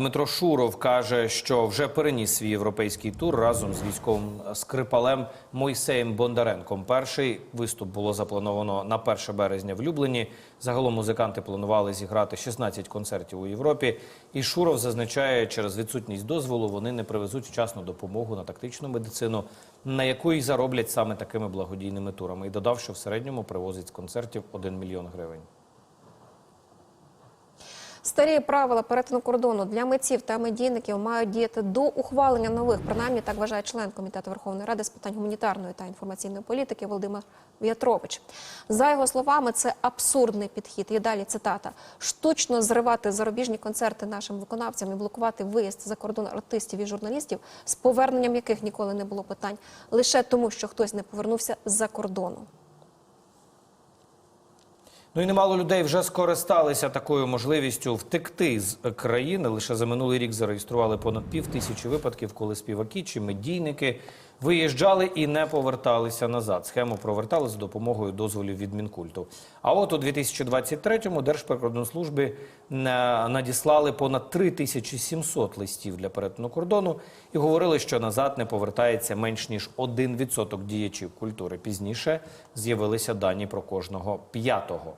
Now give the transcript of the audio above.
Дмитро Шуров каже, що вже переніс свій європейський тур разом з військовим скрипалем Мойсеєм Бондаренком. Перший виступ було заплановано на 1 березня в Люблені. Загалом музиканти планували зіграти 16 концертів у Європі. І Шуров зазначає, через відсутність дозволу вони не привезуть вчасну допомогу на тактичну медицину, на яку й зароблять саме такими благодійними турами. І додав, що в середньому привозить з концертів 1 мільйон гривень. Старі правила перетину кордону для митців та медійників мають діяти до ухвалення нових. Принаймні так вважає член комітету Верховної Ради з питань гуманітарної та інформаційної політики Володимир В'ятрович. За його словами, це абсурдний підхід. І далі цитата: штучно зривати зарубіжні концерти нашим виконавцям і блокувати виїзд за кордон артистів і журналістів, з поверненням яких ніколи не було питань, лише тому, що хтось не повернувся з-за кордону. Ну і немало людей вже скористалися такою можливістю втекти з країни. Лише за минулий рік зареєстрували понад пів тисячі випадків, коли співаки чи медійники виїжджали і не поверталися назад. Схему провертали за допомогою дозволів від Мінкульту. А от у 2023-му Держприкордонслужбі надіслали понад 3700 листів для перетину кордону і говорили, що назад не повертається менш ніж 1% діячів культури. Пізніше з'явилися дані про кожного п'ятого